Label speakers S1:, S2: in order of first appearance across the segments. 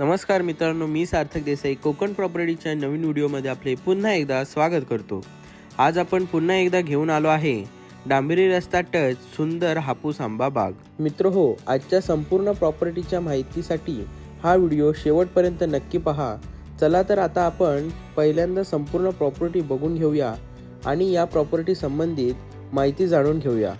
S1: नमस्कार मित्रांनो मी सार्थक देसाई. कोकण प्रॉपर्टीच्या नवीन व्हिडिओमध्ये आपले पुन्हा एकदा स्वागत करतो. आज आपण पुन्हा एकदा घेऊन आलो आहे डांबरी रस्ता टच सुंदर हापूस आंबा बाग. मित्र हो आजच्या संपूर्ण प्रॉपर्टीच्या माहितीसाठी हा व्हिडिओ शेवटपर्यंत नक्की पहा. चला तर आता आपण पहिल्यांदा संपूर्ण प्रॉपर्टी बघून घेऊया आणि या प्रॉपर्टी संबंधित माहिती जाणून घेऊया.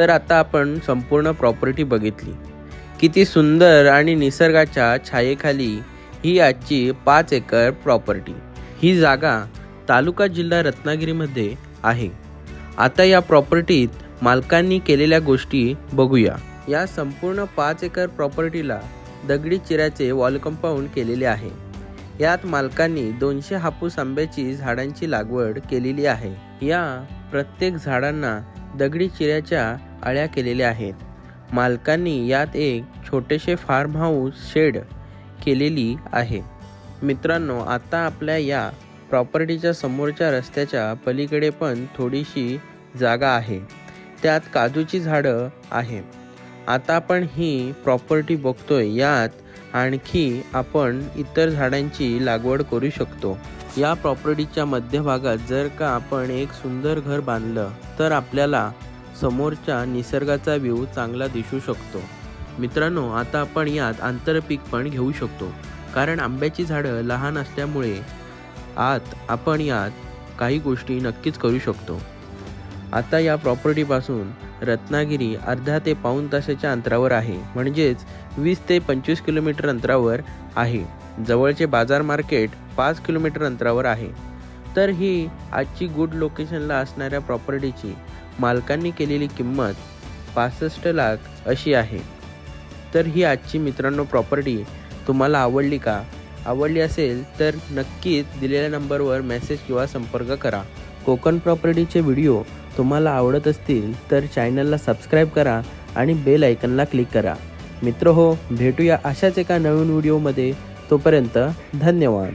S1: तर आता आपण संपूर्ण प्रॉपर्टी बघितली. किती सुंदर आणि निसर्गाच्या छायेखाली ही आजची पाच एकर प्रॉपर्टी ही जागा तालुका जिल्हा रत्नागिरीमध्ये आहे. आता या प्रॉपर्टीत मालकांनी केलेल्या गोष्टी बघूया. या संपूर्ण पाच एकर प्रॉपर्टीला दगडी चिऱ्याचे वॉल कंपाऊंड केलेले आहे. यात मालकांनी दोनशे हापूस आंब्याची झाडांची लागवड केलेली आहे. या प्रत्येक झाडांना दगडी चिऱ्याच्या अळ्या केलेल्या आहेत. मालकांनी यात एक छोटेसे फार्म हाऊस शेड केलेली आहे. मित्रांनो आता आपल्या या प्रॉपर्टीच्या समोरच्या रस्त्याच्या पलीकडे पण थोडीशी जागा आहे. त्यात काजूची झाडं आहे आता आपण ही प्रॉपर्टी बघतोय. यात आणखी आपण इतर झाडांची लागवड करू शकतो. या प्रॉपर्टीच्या मध्यभागात जर का आपण एक सुंदर घर बांधलं तर आपल्याला समोरच्या निसर्गाचा व्ह्यू चांगला दिसू शकतो. मित्रांनो आता आपण यात आंतरपीक पण घेऊ शकतो. कारण आंब्याची झाडं लहान असल्यामुळे आत आपण यात काही गोष्टी नक्कीच करू शकतो. आता या प्रॉपर्टीपासून रत्नागिरी अर्धा ते पाऊण तासाच्या अंतरावर आहे. म्हणजेच वीस ते पंचवीस किलोमीटर अंतरावर आहे. जवळचे बाजार मार्केट पाच किलोमीटर अंतरावर आहे. तर ही आजची गुड लोकेशनला असणाऱ्या प्रॉपर्टीची मालकांनी केलेली किंमत पासष्ट लाख अशी आहे. तर ही आजची मित्रांनो प्रॉपर्टी तुम्हाला आवडली का? आवडली असेल तर नक्कीच दिलेल्या नंबरवर मेसेज किंवा संपर्क करा. कोकण प्रॉपर्टीचे व्हिडिओ तुम्हाला आवडत असतील तर चॅनलला सबस्क्राईब करा आणि बेल आयकनला क्लिक करा. मित्र हो भेटूया अशाच एका नवीन व्हिडिओमध्ये तोपर्यंत धन्यवाद.